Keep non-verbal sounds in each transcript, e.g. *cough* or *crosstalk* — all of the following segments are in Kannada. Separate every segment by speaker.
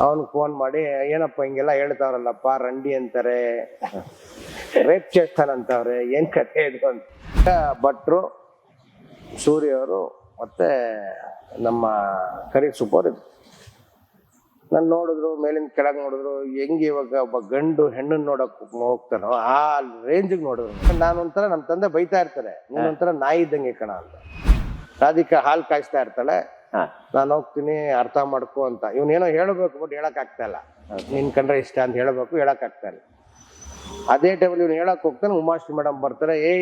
Speaker 1: ಅವನು ಫೋನ್ ಮಾಡಿ, ಏನಪ್ಪ ಹಿಂಗೆಲ್ಲ ಹೇಳ್ತಾವ್ರಲ್ಲಪ್ಪ, ರಂಡಿ ಅಂತಾರೆ ರೇಪ್ ಚೇಸ್ತಾನಂತವ್ರೆ ಏನು ಕಥೆ ಇದು ಅಂತ. ಭಟ್ರು, ಸೂರ್ಯವರು, ಮತ್ತೆ ನಮ್ಮ ಕರಿ ಸುಬ್ಬರು ನಾನು ನೋಡಿದ್ರು, ಮೇಲಿಂದ ಕೆಳಗೆ ನೋಡಿದ್ರು, ಹೆಂಗೆ ಇವಾಗ ಒಬ್ಬ ಗಂಡು ಹೆಣ್ಣನ್ನು ನೋಡಕ್ಕೆ ಹೋಗ್ತಾನೋ, ಆ ರೇಂಜಿಗೆ ನೋಡಿದ್ರು. ನಾನೊಂಥರ ನಮ್ಮ ತಂದೆ ಬೈತಾ ಇರ್ತಾರೆ, ನೀನೊಂಥರ ನಾಯಿ ಇದ್ದಂಗೆ ಕಣ ಅಂತ. ರಾಧಿಕಾ ಹಾಲು ಕಾಯಿಸ್ತಾ ಇರ್ತಾಳೆ ನಾನು ಹೋಗ್ತೀನಿ ಅರ್ಥ ಮಾಡ್ಕೊ ಅಂತ. ಇವನೇನೋ ಹೇಳಬೇಕು ಬಟ್ ಹೇಳಕ್ ಆಗ್ತಾ ಇಲ್ಲ. ನಿನ್ ಕಂಡ್ರೆ ಇಷ್ಟ ಅಂತ ಹೇಳಬೇಕು ಹೇಳಕ್ ಆಗ್ತಾ ಇಲ್ಲ. ಅದೇ ಟೈಮಲ್ಲಿ ಇವ್ನು ಹೇಳಕ್ ಹೋಗ್ತಾನೆ ಉಮಾಶ್ರೀ ಮೇಡಮ್ ಬರ್ತಾರೆ ಏ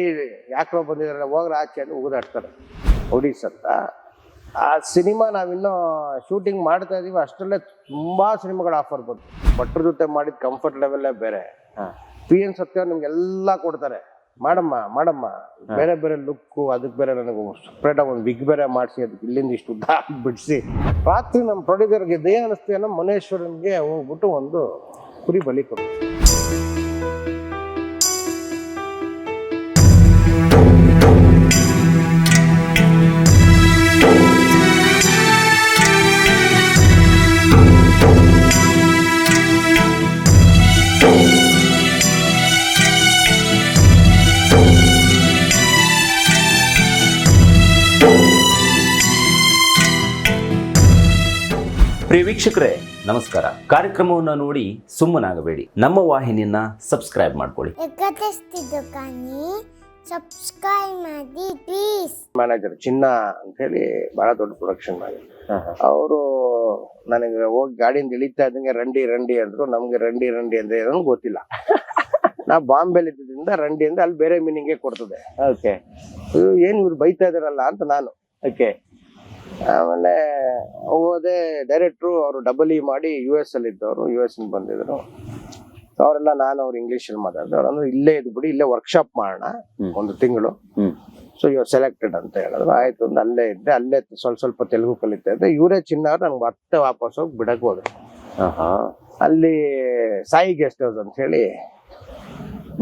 Speaker 1: ಯಾಕೋ ಬಂದಿದಾರೆ ಹೋಗ್ರ ಆಚೆ ಅಂತ ಉಗಿದಾಡ್ತಾರೆ ಒಡಿಸ್ ಅಂತ ಆ ಸಿನಿಮಾ ನಾವಿನ್ನೂ ಶೂಟಿಂಗ್ ಮಾಡ್ತಾ ಇದೀವಿ ಅಷ್ಟರಲ್ಲೇ ತುಂಬಾ ಸಿನಿಮಾಗಳ ಆಫರ್ ಬಂತು. ಭಟ್ರ ಜೊತೆ ಮಾಡಿದ ಕಂಫರ್ಟ್ ಲೆವೆಲ್ಲೇ ಬೇರೆ.
Speaker 2: ಹಾ.
Speaker 1: ಪಿ ಎನ್ ಸತ್ಯ ನಿಮ್ಗೆಲ್ಲ ಕೊಡ್ತಾರೆ. ಮಾಡಮ್ಮ ಮಾಡಮ್ಮ ಬೇರೆ ಬೇರೆ ಲುಕ್ಕು ಅದಕ್ಕೆ ಬೇರೆ ನನಗೆ ಸಪ್ರೇಟ್ ಆಗಿ ಒಂದು ವಿಗ್ ಬೇರೆ ಮಾಡಿಸಿ ಅದಕ್ಕೆ ಇಲ್ಲಿಂದ ಇಷ್ಟು ಉದ್ದ ಬಿಡಿಸಿ. ರಾತ್ರಿ ನಮ್ಮ ಪ್ರೊಡ್ಯೂಸರ್ಗೆ ದೇಹ ಅನಿಸ್ತು ಮುನೇಶ್ವರನ್ಗೆ ಮನೇಶ್ವರನ್ಗೆ ಹೋಗ್ಬಿಟ್ಟು ಒಂದು ಕುರಿ ಬಲಿ ಕೊಡು
Speaker 2: ಪ್ರಿಯ ವೀಕ್ಷಕರೇ ನಮಸ್ಕಾರ. ಕಾರ್ಯಕ್ರಮವನ್ನು ನೋಡಿ ಸುಮ್ಮನಾಗಬೇಡಿ. ನಮ್ಮ ವಾಹಿನಿಯನ್ನ ಸಬ್ಸ್ಕ್ರೈಬ್ ಮಾಡ್ಕೊಳ್ಳಿ.
Speaker 3: ಸಬ್ಸ್ಕ್ರೈಬ್ ಮಾಡಿ ಪ್ಲೀಸ್
Speaker 1: ಮ್ಯಾನೇಜರ್ ಚಿನ್ನ ಅಂತ ಹೇಳಿ ಬಹಳ ದೊಡ್ಡ ಪ್ರೊಡಕ್ಷನ್ ಮ್ಯಾನೇಜರ್ ಅವರು ನನಗೆ ಹೋಗಿ ಗಾಡಿಯಿಂದ ಇಳಿತಾ ಇದ್ದಂಗೆ ರಂಡಿ ರಂಡಿ ಅಂದ್ರು. ನಮ್ಗೆ ರಂಡಿ ರಂಡಿ ಅಂದ್ರೆ ಏನೋ ಗೊತ್ತಿಲ್ಲ. ನಾ ಬಾಂಬೆಲಿ ಇದ್ದಿದ್ದರಿಂದ ರಂಡಿ ಅಂದ್ರೆ ಅಲ್ಲಿ ಬೇರೆ ಮೀನಿಂಗೇ ಕೊಡ್ತದೆ.
Speaker 2: ಓಕೆ
Speaker 1: ಏನು ಏನ್ ಇವ್ರು ಬೈತಾ ಇದಾರಲ್ಲ ಅಂತ ನಾನು.
Speaker 2: ಓಕೆ
Speaker 1: ಆಮೇಲೆ ಹೋದೆ ಡೈರೆಕ್ಟ್ರು ಅವರು ಡಬಲ್ ಇ ಮಾಡಿ ಯು ಎಸ್ ಅಲ್ಲಿ ಇದ್ದವರು ಯು ಎಸ್ ಬಂದಿದ್ರು. ಅವರೆಲ್ಲ ನಾನು ಅವ್ರು ಇಂಗ್ಲೀಷಲ್ಲಿ ಮಾತಾಡಿದ್ರು ಅಂದ್ರೆ ಇಲ್ಲೇ ಇದ್ ಬಿಡಿ ಇಲ್ಲೇ ವರ್ಕ್ಶಾಪ್ ಮಾಡೋಣ ಒಂದು ತಿಂಗಳು. ಸೊ ಇವ್ ಸೆಲೆಕ್ಟೆಡ್ ಅಂತ ಹೇಳಿದ್ರು. ಆಯ್ತು ಒಂದು ಅಲ್ಲೇ ಇದ್ದೆ. ಅಲ್ಲೇ ಸ್ವಲ್ಪ ಸ್ವಲ್ಪ ತೆಲುಗು ಕಲಿತಾ ಇದ್ದೆ. ಇವರೇ ಚಿನ್ನವ್ರು ನಂಗೆ ಮತ್ತೆ ವಾಪಸ್ ಹೋಗಿ ಬಿಡಕ್ ಹೋದ್ರು. ಅಲ್ಲಿ ಸಾಯಿ ಗೆಸ್ಟ್ ಹೌಸ್ ಅಂತ ಹೇಳಿ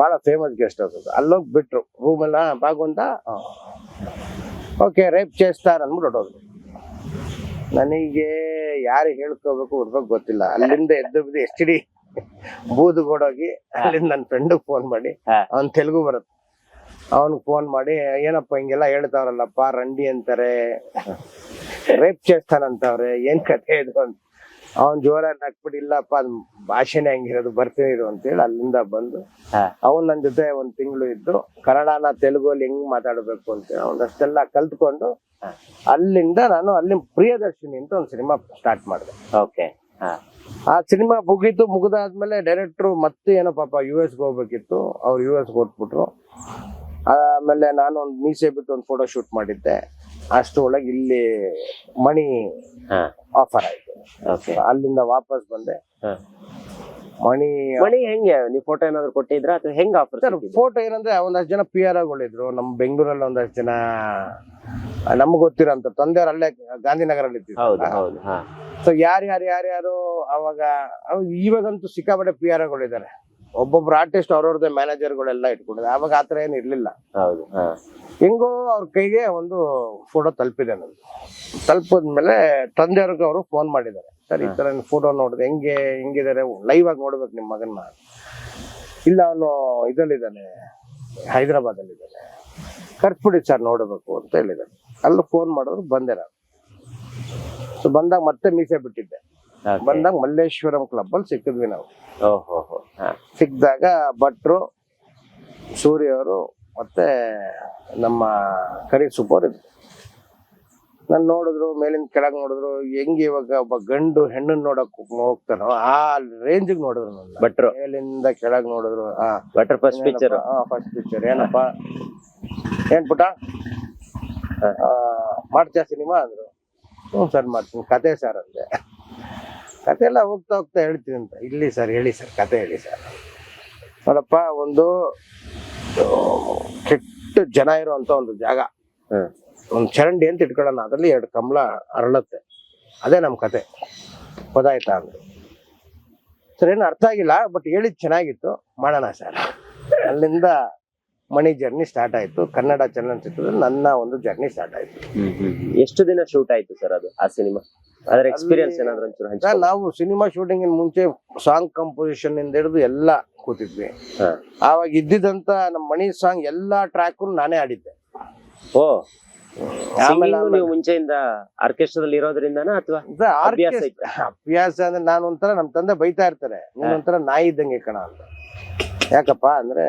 Speaker 1: ಬಹಳ ಫೇಮಸ್ ಗೆಸ್ಟ್ ಹೌಸ್ ಅದು. ಅಲ್ಲೋಗಿ ಬಿಟ್ರು. ರೂಮಲ್ಲ ಭಾಗವಂತ ಓಕೆ ರೇಪ್ ಚೇಸ್ತಾರ ಅಂದ್ಬಿಟ್ಟು ಹೋದ್ರು ನನಗೆ ಯಾರು ಹೇಳ್ಕೋಬೇಕು ಹುಡುಗ ಗೊತ್ತಿಲ್ಲ. ಅಲ್ಲಿಂದ ಎದ್ದು ಬಿದ್ದು ಎಚ್ ಡಿ ಬೂದುಗೋಡೋಗಿ ಅಲ್ಲಿಂದ ನನ್ನ ಫ್ರೆಂಡಿಗೆ ಫೋನ್ ಮಾಡಿ. ಅವನ್ ತೆಲುಗು ಬರುತ್ತೆ. ಅವನಿಗೆ ಫೋನ್ ಮಾಡಿ ಏನಪ್ಪ ಹಿಂಗೆಲ್ಲ ಹೇಳ್ತಾವ್ರಲ್ಲಪ್ಪ ರಂಡಿ ಅಂತಾರೆ ರೇಪ್ ಚೇಸ್ತಾನಂತವ್ರೆ ಏನ್ ಕಥೆ ಇದು ಅಂತ. ಅವ್ನ್ ಜೋರಾಗಿ ನಕ್ಬಿಟ್ಟು ಇಲ್ಲಪ್ಪ ಅದ್ ಭಾಷೆನೇ ಹಂಗಿರೋದು ಬರ್ತೀನಿ ಇರು ಅಂತೇಳಿ ಅಲ್ಲಿಂದ ಬಂದು. ಅವನ್ ನನ್ನ ಜೊತೆ ಒಂದ್ ತಿಂಗಳು ಇದ್ದು ಕನ್ನಡನ ತೆಲುಗಲ್ಲಿ ಹೆಂಗ್ ಮಾತಾಡ್ಬೇಕು ಅಂತ ಅವನಷ್ಟೆಲ್ಲ ಕಲ್ತ್ಕೊಂಡು ಅಲ್ಲಿಂದ ನಾನು ಅಲ್ಲಿ ಪ್ರಿಯದರ್ಶಿನಿ ಅಂತ ಒಂದು ಸಿನಿಮಾ ಸ್ಟಾರ್ಟ್ ಮಾಡಿದೆ.
Speaker 2: ಓಕೆ
Speaker 1: ಆ ಸಿನಿಮಾ ಮುಗೀತು ಮುಗಿದಾದ್ಮೇಲೆ ಡೈರೆಕ್ಟ್ರು ಮತ್ತೆ ಏನೋ ಪಾಪ ಯು ಎಸ್ಗೆ ಹೋಗ್ಬೇಕಿತ್ತು ಅವ್ರು ಯು ಎಸ್ ಕೊಟ್ಬಿಟ್ರು ಆಮೇಲೆ ನಾನು ಒಂದು ಮೀಸೆ ಬಿಟ್ಟು ಒಂದು ಫೋಟೋ ಶೂಟ್ ಮಾಡಿದ್ದೆ. ಅಷ್ಟು ಒಳಗೆ ಇಲ್ಲಿ ಮಣಿ ಆಫರ್ ಆಯ್ತು. ಅಲ್ಲಿಂದ ವಾಪಸ್ ಬಂದೆ. ಮಣಿ
Speaker 2: ಮಣಿ ಹೆಂಗೆ? ನೀವು ಫೋಟೋ ಏನಾದ್ರು ಕೊಟ್ಟಿದ್ರ? ಅಥವಾ ಹೆಂಗ್ ಆಫರ್
Speaker 1: ಸರ್ ಫೋಟೋ ಏನಂದ್ರೆ ಒಂದಷ್ಟು ಜನ ಪಿ ಆರ್ ಗಳಿದ್ರು ನಮ್ಮ ಬೆಂಗಳೂರಲ್ಲಿ ಒಂದಷ್ಟು ಜನ ನಮ್ಗೆ ಅಂತ ತಂದೆಯವ್ರು ಅಲ್ಲೇ ಗಾಂಧಿನಗರಲ್ಲಿ
Speaker 2: ಹೌದು
Speaker 1: ಇದ್ದಿದ್ದು
Speaker 2: ಹೌದು ಹಾ.
Speaker 1: ಸೊ ಯಾರ್ಯಾರು ಅವಾಗ ಅವ್ ಇವಾಗಂತೂ ಸಿಕ್ಕಾಪಟ್ಟೆ ಪಿ ಆರ್ ಗಳಿದ್ದಾರೆ ಒಬ್ಬೊಬ್ರು ಆರ್ಟಿಸ್ಟ್ ಅವ್ರವ್ರದ್ದೇ ಮ್ಯಾನೇಜರ್ಗಳೆಲ್ಲ ಇಟ್ಕೊಂಡಿದ್ದಾರೆ. ಅವಾಗ ಆತರ ಏನು ಇರ್ಲಿಲ್ಲ.
Speaker 2: ಹೌದು.
Speaker 1: ಹೆಂಗೋ ಅವ್ರ ಕೈಗೆ ಒಂದು ಫೋಟೋ ತಲುಪಿದೆ ನಂದು ತಲುಪಿದ್ಮೇಲೆ ತಂದೆಯವ್ರಿಗೆ ಅವರು ಫೋನ್ ಮಾಡಿದ್ದಾರೆ. ಸರ್ ಈ ತರ ಫೋಟೋ ನೋಡಿದೆ ಹೆಂಗೆ ಹೆಂಗಿದ್ದಾರೆ ಲೈವ್ ಆಗಿ ನೋಡ್ಬೇಕು ನಿಮ್ಮ ಮಗನ್ನ. ಇಲ್ಲ ಅವನು ಇದರಲ್ಲಿದ್ದಾನೆ. ಹೈದರಾಬಾದಲ್ಲಿದ್ದಾನೆ. ಕರ್ಸ್ಬಿಡಿ ಸರ್ ನೋಡಬೇಕು ಅಂತ ಹೇಳಿದ್ದಾರೆ. ಅಲ್ಲಿ ಫೋನ್ ಮಾಡಿದ್ರು ಬಂದೆ ನಾನು. ಸೊ ಬಂದಾಗ ಮತ್ತೆ ಮೀಸೆ ಬಿಟ್ಟಿದ್ದೆ. ಬಂದಾಗ ಮಲ್ಲೇಶ್ವರಂ ಕ್ಲಬ್ ಅಲ್ಲಿ ಸಿಕ್ಕಿದ್ವಿ ನಾವು.
Speaker 2: ಓಹೋ ಹೋ ಹಾ.
Speaker 1: ಸಿಕ್ಕಿದಾಗ ಭಟ್ರು ಸೂರ್ಯ ಅವರು ಮತ್ತೆ ನಮ್ಮ ಕರಿ ಸೂಪರ್ ಇದ್ರು. ನಾನು ನೋಡಿದ್ರು ಮೇಲಿಂದ ಕೆಳಗೆ ನೋಡಿದ್ರು ಹೆಂಗೆ ಇವಾಗ ಒಬ್ಬ ಗಂಡು ಹೆಣ್ಣನ್ನು ನೋಡಕ್ ಹೋಗ್ತಾನೋ ಆ ರೇಂಜಿಗೆ ನೋಡಿದ್ರು ನನ್ನ.
Speaker 2: ಭಟ್ರು.
Speaker 1: ಮೇಲಿಂದ ಕೆಳಗೆ ನೋಡಿದ್ರು ಆ.
Speaker 2: ಭಟ್ರು ಫಸ್ಟ್ ಪಿಕ್ಚರ್
Speaker 1: ಫಸ್ಟ್ ಪಿಕ್ಚರ್ ಏನಪ್ಪ? ಏನ್ ಪುಟ ಆ, ಮಾಡ್ತೀಯ ಸಿನಿಮಾ ಅಂದ್ರು. ಹ್ಞೂ ಸರ್ ಮಾಡ್ತೀನಿ. ಕತೆ ಸರ್ ಅಂದೆ. ಕತೆ ಎಲ್ಲ ಹೋಗ್ತಾ ಹೋಗ್ತಾ ಹೇಳ್ತೀನಿ ಅಂತ. ಇಲ್ಲಿ ಸರ್ ಹೇಳಿ ಸರ್ ಕತೆ ಹೇಳಿ ಸರ್. ನೋಡಪ್ಪ ಒಂದು ಕೆಟ್ಟ ಜನ ಇರುವಂತ ಒಂದು ಜಾಗ. ಒಂದು ಚರಂಡಿ ಅಂತ ಇಟ್ಕೊಳ್ಳೋಣ ಅದರಲ್ಲಿ ಎರಡು ಕಮಲ ಅರಳುತ್ತೆ. ಅದೇ ನಮ್ಮ ಕತೆ. ಗೊತ್ತಾಯ್ತಾ ಅಂದ್ರು ಸರ್ ಏನು ಅರ್ಥ ಆಗಿಲ್ಲ ಬಟ್ ಹೇಳಿದ್ ಚೆನ್ನಾಗಿತ್ತು. ಮಾಡೋಣ ಸರ್. ಅಲ್ಲಿಂದ ಮಣಿ ಜರ್ನಿ ಸ್ಟಾರ್ಟ್ ಆಯ್ತು. ಕನ್ನಡ ಚಲನಚಿತ್ರದಲ್ಲಿ ನನ್ನ ಒಂದು ಜರ್ನಿ ಸ್ಟಾರ್ಟ್ ಆಯ್ತು.
Speaker 2: ಎಷ್ಟು ದಿನ ಶೂಟ್ ಆಯ್ತು ಸರ್ ಅದು ಆ ಸಿನಿಮಾ
Speaker 4: ಅದರ ಎಕ್ಸ್ಪೀರಿಯನ್ಸ್ ಏನಾದ್ರು ಒಂಚೂರು ಹಂಚ್ಕೊ
Speaker 1: ಸರ್, ನಾವು ಸಿನಿಮಾ ಶೂಟಿಂಗ್ ಮುಂಚೆ ಸಾಂಗ್ ಕಂಪೋಸಿಷನ್ ಇಂದ ಹಿಡಿದು ಎಲ್ಲ ಕೂತಿದ್ವಿ. ಆವಾಗ ಇದ್ದಿದ್ದಂತ ನಮ್ಮ ಮಣಿ ಸಾಂಗ್ ಎಲ್ಲಾ ಟ್ರ್ಯಾಕ್ ನಾನೇ ಆಡಿದ್ದೆ
Speaker 4: ಓ ನೀವು ಮುಂಚೆಯಿಂದ ಆರ್ಕೆಸ್ಟ್ರಾದಲ್ಲಿ ಇರೋದ್ರಿಂದನಾ ಅಥವಾ ಅಭ್ಯಾಸ
Speaker 1: ಅಂದ್ರೆ ನಾನು ಒಂಥರ ನಮ್ ತಂದೆ ಬೈತಾ ಇರ್ತಾರೆ. ನೀನ್ ಒಂಥರ ನಾಯಿ ಇದ್ದಂಗೆ ಕಣ ಅಂತ. ಯಾಕಪ್ಪ ಅಂದ್ರೆ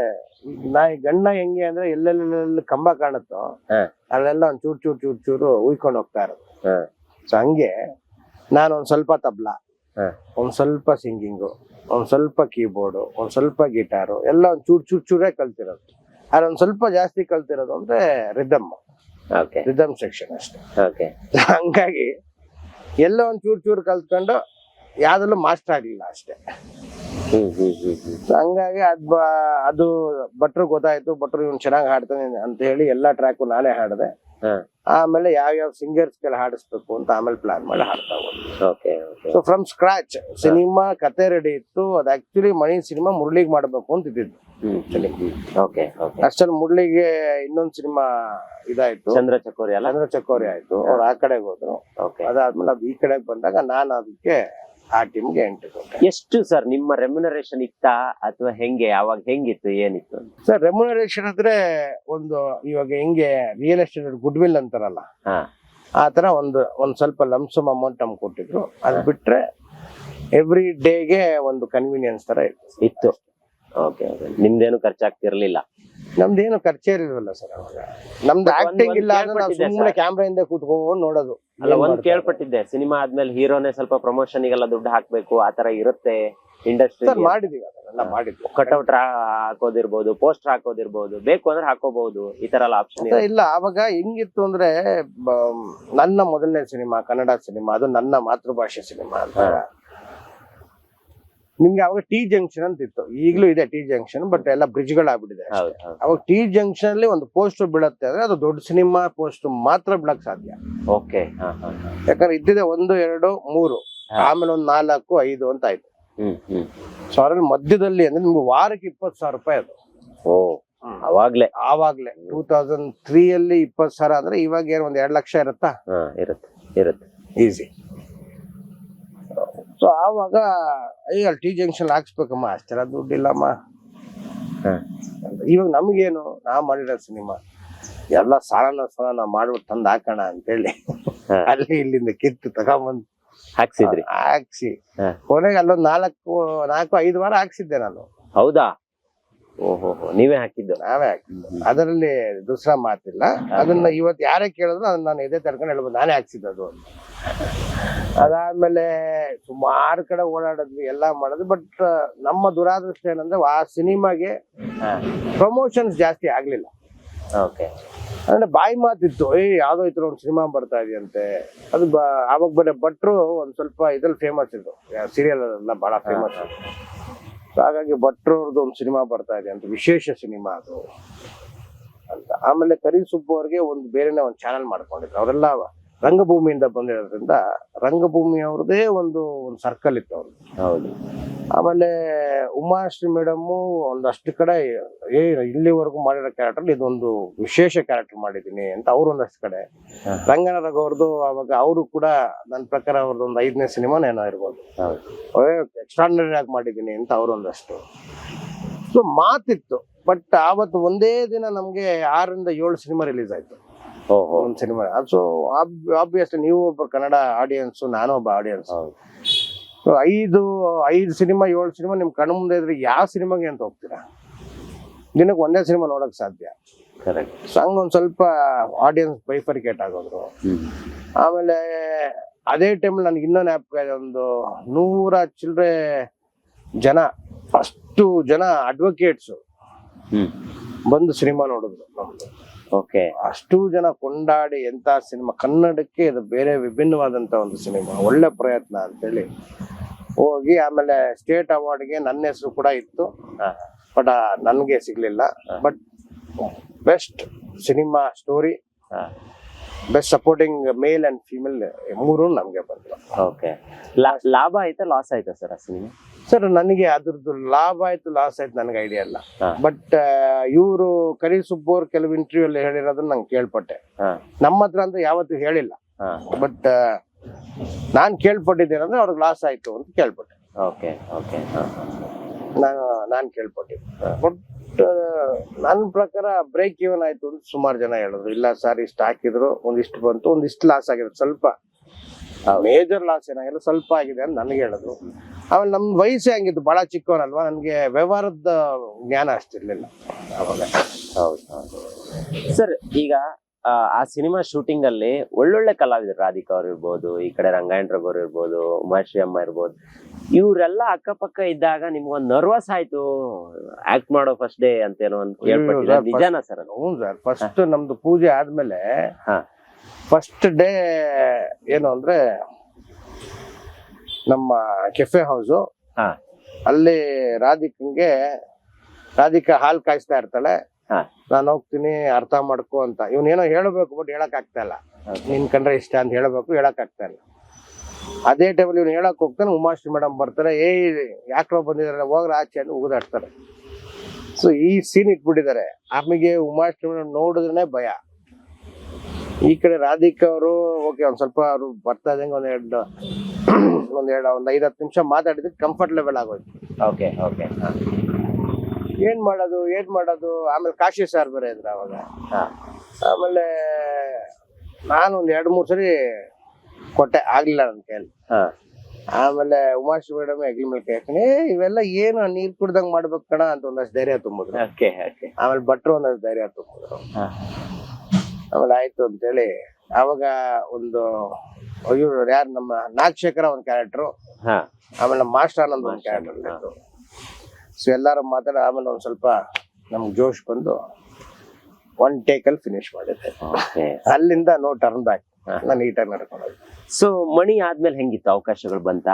Speaker 1: ನಾ ನಾಯಿ ಗಂಡ ಹೆಂಗೆ ಅಂದ್ರೆ ಎಲ್ಲೆಲ್ಲೆಲ್ಲ ಕಂಬ ಕಾಣುತ್ತೋ. ಅಲ್ಲೆಲ್ಲ ಒಂದ್ ಚೂರ್ ಚೂರ್ ಚೂರ್ ಚೂರು ಉಯ್ಕೊಂಡು ಹೋಗ್ತಾ ಇರೋದು. ಸೊ ಹಂಗೆ ನಾನು ಒಂದ್ ಸ್ವಲ್ಪ ತಬ್ಲಾ. ಒಂದ್ ಸ್ವಲ್ಪ ಸಿಂಗಿಂಗು ಒಂದ್ ಸ್ವಲ್ಪ ಕೀಬೋರ್ಡು ಒಂದ್ ಸ್ವಲ್ಪ ಗಿಟಾರು ಎಲ್ಲ ಒಂದ್ ಚೂರ್ ಚೂರ್ ಚೂರೇ ಕಲ್ತಿರೋದು. ಅದ್ರ ಒಂದ್ ಸ್ವಲ್ಪ ಜಾಸ್ತಿ ಕಲ್ತಿರೋದು ಅಂದ್ರೆ ರಿದಮ್
Speaker 4: ಓಕೆ
Speaker 1: ರಿದಮ್ ಸೆಕ್ಷನ್ ಅಷ್ಟೇ.
Speaker 4: ಓಕೆ
Speaker 1: ಹಂಗಾಗಿ ಎಲ್ಲ ಒಂದ್ ಚೂರ್ ಚೂರ್ ಕಲ್ತ್ಕೊಂಡು ಯಾವ್ದಲ್ಲೂ ಮಾಸ್ಟರ್ ಆಗ್ಲಿಲ್ಲ ಅಷ್ಟೇ. ಹಂಗಾಗಿ ಅದ್ ಅದು ಭಟ್ರು ಗೊತ್ತಾಯ್ತು ಭಟ್ರು ಇವ್ನು ಚೆನ್ನಾಗಿ ಹಾಡ್ತಾನೆ ಅಂತ ಹೇಳಿ ಎಲ್ಲಾ ಟ್ರ್ಯಾಕು ನಾನೇ ಹಾಡಿದೆ. ಆಮೇಲೆ ಯಾವ ಯಾವ ಸಿಂಗರ್ಸ್ ಗೆಲ್ಲ ಹಾಡಿಸ್ಬೇಕು ಅಂತ ಆಮೇಲೆ ಪ್ಲಾನ್ ಮಾಡಿ ಹಾಡ್ತಾ
Speaker 4: okay
Speaker 1: so from scratch cinema ಕತೆ ರೆಡಿ ಇತ್ತು ಅದು ಆಕ್ಚುಲಿ ಮಣಿ ಸಿನಿಮಾ ಮುರಳಿಗೆ ಮಾಡ್ಬೇಕು ಅಂತ ಇದ್ದಿದ್ದು.
Speaker 4: ಓಕೆ
Speaker 1: ಅಷ್ಟಲ್ಲಿ ಮುರಳಿಗೆ ಇನ್ನೊಂದ್ ಸಿನಿಮಾ ಇದಾಯ್ತು.
Speaker 4: ಚಂದ್ರ ಚಕೋರಿ ಅಲ್ಲ?
Speaker 1: ಚಂದ್ರ ಚಕೋರಿ ಆಯ್ತು. ಅವ್ರು ಆ ಕಡೆಗೆ ಹೋದ್ರು. ಅದಾದ್ಮೇಲೆ ಅದು ಈ ಕಡೆಗೆ ಬಂದಾಗ ನಾನು ಅದಕ್ಕೆ ಆ ಟೀಮ್ಗೆ
Speaker 4: ಎಷ್ಟು ಸರ್ ನಿಮ್ಮ ರೆಮ್ಯುನರೇಷನ್ ಇತ್ತಾ ಅಥವಾ ಹೆಂಗೆ ಅವಾಗ ಹೆಂಗಿತ್ತು ಏನಿತ್ತು?
Speaker 1: ಸರ್ ರೆಮ್ಯುನರೇಷನ್ ಅಂದ್ರೆ ಒಂದು ಇವಾಗ ಹೆಂಗೆ ರಿಯಲ್ ಎಸ್ಟೇಟ್ ಗುಡ್ ವಿಲ್ ಅಂತಾರಲ್ಲ
Speaker 4: ಆತರ
Speaker 1: ಆ ತರ ಒಂದು ಒಂದ್ ಸ್ವಲ್ಪ ಲಂಸಮ್ ಅಮೌಂಟ್ ನಮ್ಗೆ ಕೊಟ್ಟಿದ್ರು. ಅದ್ ಬಿಟ್ರೆ ಎವ್ರಿ ಡೇಗೆ ಒಂದು ಕನ್ವೀನಿಯನ್ಸ್ ತರ ಇತ್ತು.
Speaker 4: ಇತ್ತು. ಓಕೆ ಓಕೆ ನಿಮ್ದೇನು ಖರ್ಚಾಗ್ತಿರ್ಲಿಲ್ಲ.
Speaker 1: ನಮ್ದೇನು ಖರ್ಚೇ ಇರಲ್ಲ ಸರ್ ಅವಾಗ. ನಮ್ದು ಆಕ್ಟಿಂಗ್ ಇಲ್ಲ ಅಂದ್ರೆ ನಾವು ಸುಮ್ಮನೆ. ಕ್ಯಾಮ್ರಾ ಹಿಂದೆ ಕೂತ್ಕೊಂಡು ನೋಡೋದು.
Speaker 4: ಅಲ್ಲ ಒಂದ್ ಕೇಳ್ಪಟ್ಟಿದ್ದೆ. ಸಿನಿಮಾ ಆದ್ಮೇಲೆ ಹೀರೋನೇ ಸ್ವಲ್ಪ ಪ್ರಮೋಷನ್ ಗೆಲ್ಲ ದುಡ್ಡು ಹಾಕ್ಬೇಕು ಆತರ ಇರುತ್ತೆ ಇಂಡಸ್ಟ್ರಿ
Speaker 1: ಮಾಡಿದೀವಿ ಅದನ್ನೆಲ್ಲ ಮಾಡಿದ್ವಿ.
Speaker 4: ಕಟ್ಔಟ್ ಹಾಕೋದಿರ್ಬೋದು ಪೋಸ್ಟರ್ ಹಾಕೋದಿರ್ಬೋದು ಬೇಕು ಅಂದ್ರೆ ಹಾಕೋಬಹುದು ಈ ತರ ಎಲ್ಲ ಆಪ್ಷನ್
Speaker 1: ಇಲ್ಲ ಅವಾಗ ಹೆಂಗಿತ್ತು ಅಂದ್ರೆ ನನ್ನ ಮೊದಲನೇ ಸಿನಿಮಾ ಕನ್ನಡ ಸಿನಿಮಾ ಅದು ನನ್ನ ಮಾತೃಭಾಷೆ ಸಿನಿಮಾ ಅಂತ. ನಿಮ್ಗೆ ಅವಾಗ ಟಿ ಜಂಕ್ಷನ್ ಅಂತ ಇತ್ತು. ಈಗಲೂ ಇದೆ ಟಿ ಜಂಕ್ಷನ್ ಬಟ್ ಎಲ್ಲ ಬ್ರಿಡ್ಜ್ ಗಳಾಗ್ಬಿಟ್ಟಿದೆ ಅವಾಗ ಟಿ ಜಂಕ್ಷನ್ ಅಲ್ಲಿ ಒಂದು ಪೋಸ್ಟ್ ಬೀಳತ್ತೆ ಅಂದ್ರೆ ಅದು ದೊಡ್ಡ ಸಿನಿಮಾ ಪೋಸ್ಟ್ ಮಾತ್ರ ಬೀಳಕ್ ಸಾಧ್ಯ.
Speaker 4: ಓಕೆ ಹಾ ಹಾ ಹಾ.
Speaker 1: ಯಾಕಂದ್ರೆ ಇದ್ದಿದೆ ಒಂದು ಎರಡು ಮೂರು. ಆಮೇಲೆ ಒಂದು ನಾಲ್ಕು ಐದು ಅಂತ ಆಯ್ತು.
Speaker 4: ಹ್ಮ್ ಹ್ಮ್.
Speaker 1: ಸೊ ಅದ್ರಲ್ಲಿ ಮಧ್ಯದಲ್ಲಿ ಅಂದ್ರೆ ನಿಮ್ಗೆ ವಾರಕ್ಕೆ ಇಪ್ಪತ್ತು ಸಾವಿರ ರೂಪಾಯಿ ಅದು.
Speaker 4: ಓ ಅವಾಗ್ಲೇ.
Speaker 1: ಆವಾಗ್ಲೇ. ಟೂ ತೌಸಂಡ್ ತ್ರೀ ಅಲ್ಲಿ ಇಪ್ಪತ್ತು ಸಾವಿರ ಅಂದ್ರೆ ಇವಾಗ ಏನು ಒಂದ್ ಎರಡು ಲಕ್ಷ ಇರುತ್ತಾ?
Speaker 4: ಇರುತ್ತೆ ಇರುತ್ತೆ.
Speaker 1: ಈಸಿ ಸೊ ಆವಾಗ ಅಯ್ಯ ಟಿ ಜಂಕ್ಷನ್ ಹಾಕ್ಸ್ಬೇಕಮ್ಮ. ಅಷ್ಟೆಲ್ಲ ದುಡ್ಡಿಲ್ಲಮ್ಮ.
Speaker 4: ಹಾ.
Speaker 1: ಇವಾಗ ನಮ್ಗೇನು ನಾ ಮಾಡಿರೋ ಸಿನಿಮಾ. ಎಲ್ಲ ಸಾಲನ ಸಾಲ ನಾವು ಮಾಡ್ಬಿಟ್ಟು ತಂದು ಹಾಕೋಣ ಅಂತೇಳಿ. ಅಲ್ಲಿ ಇಲ್ಲಿಂದ ಕಿತ್ತು ತಗೊಂಬಂದು.
Speaker 4: ಹಾಕ್ಸಿದ್ರಿ?
Speaker 1: ಹಾಕ್ಸಿ. ಕೊನೆಗೆ ಅಲ್ಲೊಂದು ನಾಲ್ಕು ನಾಲ್ಕು ಐದು ವಾರ ಹಾಕ್ಸಿದ್ದೆ ನಾನು.
Speaker 4: ಹೌದಾ? ಓಹೋ ನೀವೇ ಹಾಕಿದ್ದು.
Speaker 1: ನಾವೇ ಹಾಕಿದ್ದು. ಅದರಲ್ಲಿ ದುಸ್ರಾ ಮಾತಿಲ್ಲ. ಅದನ್ನ ಇವತ್ತು ಯಾರೇ ಕೇಳಿದ್ರು ಅದನ್ನ ನಾನು ಎದೆ ತಡ್ಕೊಂಡು ಹೇಳ್ಬೋದು. ನಾನೇ ಹಾಕ್ಸಿದ್ದು ಅಂತ. ಅದಾದ್ಮೇಲೆ ಸುಮಾರು ಕಡೆ ಓಡಾಡಿದ್ವಿ ಎಲ್ಲ ಮಾಡಿದ್ವಿ ಬಟ್ ನಮ್ಮ ದುರಾದೃಷ್ಟ ಏನಂದ್ರೆ ಆ ಸಿನಿಮಾಗೆ. ಪ್ರಮೋಷನ್ಸ್ ಜಾಸ್ತಿ ಆಗ್ಲಿಲ್ಲ.
Speaker 4: ಓಕೆ.
Speaker 1: ಅಂದ್ರೆ ಬಾಯಿ ಮಾತಿತ್ತು ಏ ಯಾವ್ದೋ ತರ ಒಂದು ಸಿನಿಮಾ ಬರ್ತಾ ಇದೆಯಂತೆ. ಅದು ಬ ಆವಾಗ ಬರೀ ಭಟ್ರು ಒಂದ್ ಸ್ವಲ್ಪ ಇದ್ರಲ್ಲಿ ಫೇಮಸ್ ಇದ್ದು ಸೀರಿಯಲ್ ಎಲ್ಲ ಬಹಳ ಫೇಮಸ್ ಹಾಗಾಗಿ ಭಟ್ರು ಅವ್ರದ್ದು ಒಂದು ಸಿನಿಮಾ ಬರ್ತಾ ಇದೆ ಅಂತ, ವಿಶೇಷ ಸಿನಿಮಾ ಅದು ಅಂತ. ಆಮೇಲೆ ಕರಿ ಸುಬ್ಬು ಅವ್ರಿಗೆ ಒಂದು ಬೇರೆನೆ ಒಂದು ಚಾನಲ್ ಮಾಡ್ಕೊಂಡಿದ್ರು. ಅವರೆಲ್ಲ ರಂಗಭೂಮಿಯಿಂದ ಬಂದಿರೋದ್ರಿಂದ ರಂಗಭೂಮಿ ಅವ್ರದೇ ಒಂದು ಒಂದು ಸರ್ಕಲ್ ಇತ್ತು ಅವ್ರದ್ದು
Speaker 4: ಹೌದು.
Speaker 1: ಆಮೇಲೆ ಉಮಾಶ್ರೀ ಮೇಡಮ್ಮು ಒಂದಷ್ಟು ಕಡೆ ಏ ಇಲ್ಲಿವರೆಗೂ ಮಾಡಿರೋ ಕ್ಯಾರೆಕ್ಟರ್ ಇದೊಂದು ವಿಶೇಷ ಕ್ಯಾರೆಕ್ಟರ್ ಮಾಡಿದ್ದೀನಿ ಅಂತ ಅವ್ರು ಒಂದಷ್ಟು ಕಡೆ. ರಂಗನಾಥ ಅವ್ರದ್ದು ಅವಾಗ ಅವರು ಕೂಡ ನನ್ನ ಪ್ರಕಾರ ಅವ್ರದ್ದು ಒಂದು ಐದನೇ ಸಿನಿಮಾನ ಏನೋ ಇರ್ಬೋದು.
Speaker 4: ಹೌದು.
Speaker 1: ಎಕ್ಸ್ಟ್ರಾರ್ನರಿ ಆಗಿ ಮಾಡಿದ್ದೀನಿ ಅಂತ ಅವ್ರು ಒಂದಷ್ಟು. ಸೊ ಮಾತಿತ್ತು ಬಟ್ ಆವತ್ತು ಒಂದೇ ದಿನ ನಮಗೆ ಆರರಿಂದ ಏಳು ಸಿನಿಮಾ ರಿಲೀಸ್ ಆಯ್ತು. ಒಂದು ಸಿನಿಮಾ ಸೊ ಆಬ್ವಿಯಸ್ಲಿ ನೀವು ಒಬ್ಬ ಕನ್ನಡ ಆಡಿಯನ್ಸ್ ನಾನು ಒಬ್ಬ ಆಡಿಯನ್ಸ್ ಐದು ಐದು ಸಿನಿಮಾ ಏಳು ಸಿನಿಮಾ ನಿಮ್ ಕಣ್ಣು ಮುಂದೆ ಇದ್ರೆ ಯಾವ ಸಿನಿಮಾಗೆ ಅಂತ ಹೋಗ್ತೀರಾ? ದಿನಕ್ಕೆ ಒಂದೇ ಸಿನಿಮಾ ನೋಡಕ್ ಸಾಧ್ಯ.
Speaker 4: ಕರೆಕ್ಟ್
Speaker 1: ಹಂಗ ಒಂದ್ ಸ್ವಲ್ಪ ಆಡಿಯನ್ಸ್ ಬೈಫರಿಕೇಟ್ ಆಗೋದ್ರು. ಆಮೇಲೆ ಅದೇ ಟೈಮ್ ನನ್ಗೆ ಇನ್ನೊಂದು ಆ್ಯಪ್ ಒಂದು ನೂರ ಚಿಲ್ಲರೆ ಜನ ಅಷ್ಟು ಜನ ಅಡ್ವೊಕೇಟ್ಸ್ ಬಂದು ಸಿನಿಮಾ ನೋಡಿದ್ರು ನಮ್ದು.
Speaker 4: ಓಕೆ.
Speaker 1: ಅಷ್ಟು ಜನ ಕೊಂಡಾಡಿ ಎಂತ ಸಿನಿಮಾ? ಕನ್ನಡಕ್ಕೆ ಇದು ಬೇರೆ ವಿಭಿನ್ನವಾದಂತ ಒಂದು ಸಿನಿಮಾ. ಒಳ್ಳೆ ಪ್ರಯತ್ನ ಅಂತೇಳಿ ಹೋಗಿ ಆಮೇಲೆ ಸ್ಟೇಟ್ ಅವಾರ್ಡ್ಗೆ ನನ್ನ ಹೆಸರು ಕೂಡ ಇತ್ತು. ಬಟ್ ನನ್ಗೆ ಸಿಗ್ಲಿಲ್ಲ. But best cinema story. Best supporting male and female ಮೂರು ನಮ್ಗೆ ಬಂದ್ರು
Speaker 4: ಓಕೆ. ಲಾಭ ಆಯ್ತಾ? ಲಾಸ್ ಆಯ್ತಾ ಸರ್ ಆ ಸಿನಿಮಾ?
Speaker 1: ಸರ್ ನನಗೆ ಅದ್ರದ್ದು ಲಾಭ ಆಯ್ತು ಲಾಸ್ ಆಯ್ತು ನನಗೆ ಐಡಿಯಾ ಇಲ್ಲ. ಬಟ್ ಇವರು ಕರಿ ಸುಬ್ಬು ಅವ್ರು ಕೆಲವು ಇಂಟರ್ವ್ಯೂ ಅಲ್ಲಿ ಹೇಳಿರೋದನ್ನ ನಂಗೆ ಕೇಳ್ಪಟ್ಟೆ. ನಮ್ಮ ಹತ್ರ ಅಂತ ಯಾವತ್ತು ಹೇಳಿಲ್ಲ. ಬಟ್ ನಾನು ಕೇಳ್ಪಟ್ಟಿದ್ದೇನಂದ್ರೆ ಅವ್ರಿಗೆ ಲಾಸ್ ಆಯ್ತು ಅಂತ ಕೇಳ್ಪಟ್ಟೆ.
Speaker 4: ಓಕೆ ಓಕೆ
Speaker 1: ನಾನು ನಾನು ಕೇಳ್ಪಟ್ಟಿದ್ದೆ. ಬಟ್ ನನ್ನ ಪ್ರಕಾರ ಬ್ರೇಕ್ ಇವನ್ ಆಯ್ತು ಅಂತ ಸುಮಾರು ಜನ ಹೇಳಿದ್ರು. ಇಲ್ಲ ಸರ್ ಇಷ್ಟು ಹಾಕಿದ್ರು ಒಂದಿಷ್ಟು ಬಂತು ಒಂದಿಷ್ಟು ಲಾಸ್ ಆಗಿರೋದು ಸ್ವಲ್ಪ ಮೇಜರ್ ಲಾಸ್ ಏನಾಗಿಲ್ಲ ಸ್ವಲ್ಪ ಆಗಿದೆ ಅಂತ ನನಗೆ ಹೇಳೋದು ಆಮೇಲೆ ನಮ್ಮ ವಯಸ್ಸೇ ಹಂಗಿತ್ತು ಬಹಳ ಚಿಕ್ಕವನಲ್ವಾ ನನಗೆ ವ್ಯವಹಾರದ ಜ್ಞಾನ ಅಷ್ಟಿರ್ಲಿಲ್ಲ ಅವಾಗ.
Speaker 4: ಹೌದು ಹೌದು. ಸರ್ ಈಗ ಆ, ಸಿನಿಮಾ ಶೂಟಿಂಗ್ ಅಲ್ಲಿ ಒಳ್ಳೊಳ್ಳೆ ಕಲಾವಿದರು ರಾಧಿಕಾ ಅವ್ರು ಇರ್ಬೋದು ಈ ಕಡೆ ರಂಗಾಯಣ ರಘು ಅವ್ರು ಇರ್ಬೋದು ಉಮಾಶ್ರೀ ಅಮ್ಮ ಇರ್ಬೋದು ಇವರೆಲ್ಲ ಅಕ್ಕಪಕ್ಕ ಇದ್ದಾಗ ನಿಮ್ಗೊಂದ್ ನರ್ವಸ್ ಆಯ್ತು ಆಕ್ಟ್ ಮಾಡೋ ಫಸ್ಟ್ ಡೇ ಅಂತ ಏನೋ ಒಂದು ಕೇಳ್ಪಟ್ಟಿಲ್ಲ
Speaker 1: ಹೌದು,
Speaker 4: ನಿಜಾನ ಸರ್
Speaker 1: ಹ್ಞೂ ಸರ್ ಫಸ್ಟ್ ನಮ್ದು ಪೂಜೆ ಆದ್ಮೇಲೆ
Speaker 4: ಹಾ.
Speaker 1: ಫಸ್ಟ್ ಡೇ ಏನು ಅಂದ್ರೆ ನಮ್ಮ ಕೆಫೆ ಹೌಸು
Speaker 4: ಹಾ.
Speaker 1: ಅಲ್ಲಿ ರಾಧಿಕಂಗೆ ರಾಧಿಕಾ ಹಾಲ್ ಕಾಯಿಸ್ತಾ ಇರ್ತಾಳೆ. ನಾನು ಹೋಗ್ತೀನಿ ಅರ್ಥ ಮಾಡ್ಕೊ ಅಂತ. ಇವನೇನೋ ಹೇಳಬೇಕು ಬಟ್ ಹೇಳಕ್ ಆಗ್ತಾ ಇಲ್ಲ. ನಿನ್ ಕಂಡ್ರೆ ಇಷ್ಟ ಅಂತ ಹೇಳಬೇಕು ಹೇಳಕ್ ಆಗ್ತಾ ಇಲ್ಲ. ಅದೇ ಟೈಮಲ್ಲಿ ಇವ್ನು ಹೇಳಕ್ ಹೋಗ್ತಾನೆ ಉಮಾಶ್ರೀ ಮೇಡಮ್ ಬರ್ತಾರೆ ಏ ಯಾಕ್ರೋ ಬಂದಿದಾರೆ ಹೋಗ್ರ ಆಚೆ ಅಂತ ಉಗಿದಾಡ್ತಾರೆ ಸೊ ಈ ಸೀನ್ ಇಟ್ಬಿಟ್ಟಿದ್ದಾರೆ. ಆಮೇಲೆ ಉಮಾಶ್ರೀ ಮೇಡಮ್ ನೋಡಿದ್ರೆ ಭಯ. ಈ ಕಡೆ ರಾಧಿಕಾ ಅವರು ಓಕೆ ಒಂದ್ ಸ್ವಲ್ಪ ಅವರು ಬರ್ತಾ ಇದ್ದಂಗೆ ಒಂದ್ ಎರಡು ಒಂದ್ ಎರಡು ಒಂದ್ ಐದ್ ಹತ್ತು ನಿಮಿಷ ಕಂಫರ್ಟ್ ಕಂಫರ್ಟೇಬಲ್ ಆಗೋಯ್ತು.
Speaker 4: ಓಕೆ ಓಕೆ
Speaker 1: ಏನ್ ಮಾಡೋದು ಏನ್ ಮಾಡೋದು? ಆಮೇಲೆ ಕಾಶಿ ಸರ್ ಬೇರೆ ಇದ್ರು ಅವಾಗ. ಆಮೇಲೆ ನಾನು ಒಂದ್ ಎರಡು ಮೂರು ಸರಿ ಕೊಟ್ಟೆ ಆಗ್ಲಿಲ್ಲ ನನ್ ಕೈಯಲ್ಲಿ. ಆಮೇಲೆ ಉಮಾಶ್ರೀ ಮೇಡಮ್ ಹೆಗ್ಲ ಮೇಲೆ ಕೇಳ್ತೀನಿ ಇವೆಲ್ಲ ಏನು ನೀರ್ ಕುಡ್ದಂಗ್ ಮಾಡ್ಬೇಕು ಕಣ? ಅಂತ ಒಂದಷ್ಟು ಧೈರ್ಯ ತುಂಬಿದ್ರು.
Speaker 4: ಓಕೆ ಓಕೆ
Speaker 1: ಆಮೇಲೆ ಭಟ್ರು ಒಂದಷ್ಟು ಧೈರ್ಯ ತುಂಬಿದ್ರು. ಆಮೇಲೆ ಆಯ್ತು ಅಂತೇಳಿ ಅವಾಗ ಒಂದು ಇವ್ರು ಯಾರು ನಮ್ಮ ನಾಗಶೇಖರ ಒಂದು ಕ್ಯಾರೆಕ್ಟರ್
Speaker 4: ಹಾ.
Speaker 1: ಆಮೇಲೆ ನಮ್ಮ ಮಾಸ್ಟರ್ ಆನಂದ್ ಒಂದು ಕ್ಯಾರೆಕ್ಟರ್ ಇತ್ತು. ಸೊ ಎಲ್ಲರೂ ಮಾತಾಡಿ ಆಮೇಲೆ ಒಂದು ಸ್ವಲ್ಪ ನಮ್ಗೆ ಜೋಶ್ ಬಂದು ಒನ್ ಟೇಕ್ ಅಲ್ಲಿ ಫಿನಿಶ್ ಮಾಡಿದ್ದೆ ಅಲ್ಲಿಂದ ನೋ ಟರ್ನ್ ಬ್ಯಾಕ್ ನಾನು ಈ ಟೈಮ್ ನಡ್ಕೊಂಡು
Speaker 4: ಸೊ ಮಣಿ ಆದ್ಮೇಲೆ ಹೆಂಗಿತ್ತು? ಅವಕಾಶಗಳು ಬಂತ?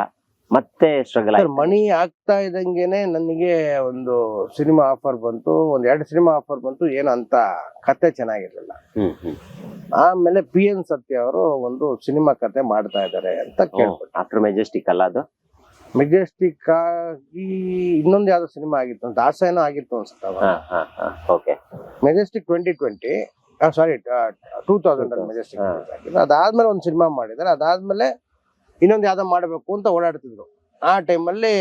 Speaker 4: ಮತ್ತೆ ಸ್ಟ್ರಗಲ್
Speaker 1: ಸರ್ ಮಣಿ ಆಗ್ತಾ ಇದ್ದಂಗೆನೆ ನನಗೆ ಒಂದು ಸಿನಿಮಾ ಆಫರ್ ಬಂತು ಒಂದ್ ಎರಡು ಸಿನಿಮಾ ಆಫರ್ ಬಂತು ಏನು ಅಂತ ಕತೆ ಚೆನ್ನಾಗಿರ್ಲಿಲ್ಲ. ಆಮೇಲೆ ಪಿ ಎನ್ ಸತ್ಯ ಅವರು ಒಂದು ಸಿನಿಮಾ ಕತೆ ಮಾಡ್ತಾ ಇದ್ದಾರೆ ಅಂತ ಕೇಳ್ಬಿಟ್ಟು.
Speaker 4: ಆಫ್ಟರ್ ಮೆಜೆಸ್ಟಿಕ್ ಅಲ್ಲ ಅದು?
Speaker 1: ಮೆಜೆಸ್ಟಿಕ್ ಆಗಿ ಇನ್ನೊಂದು ಯಾವ್ದೋ ಸಿನಿಮಾ ಆಗಿತ್ತು ದಾಸ ಏನೋ ಆಗಿತ್ತು ಅನ್ಸುತ್ತೆ Majestic twenty twenty sorry two thousand Majestic. ಅದಾದ್ಮೇಲೆ ಒಂದು ಸಿನಿಮಾ ಮಾಡಿದ್ದಾರೆ ಅದಾದ್ಮೇಲೆ ಇನ್ನೊಂದು ಯಾವ್ದೋ ಮಾಡಬೇಕು ಅಂತ ಓಡಾಡ್ತಿದ್ರು. ಆ ಟೈಮಲ್ಲಿ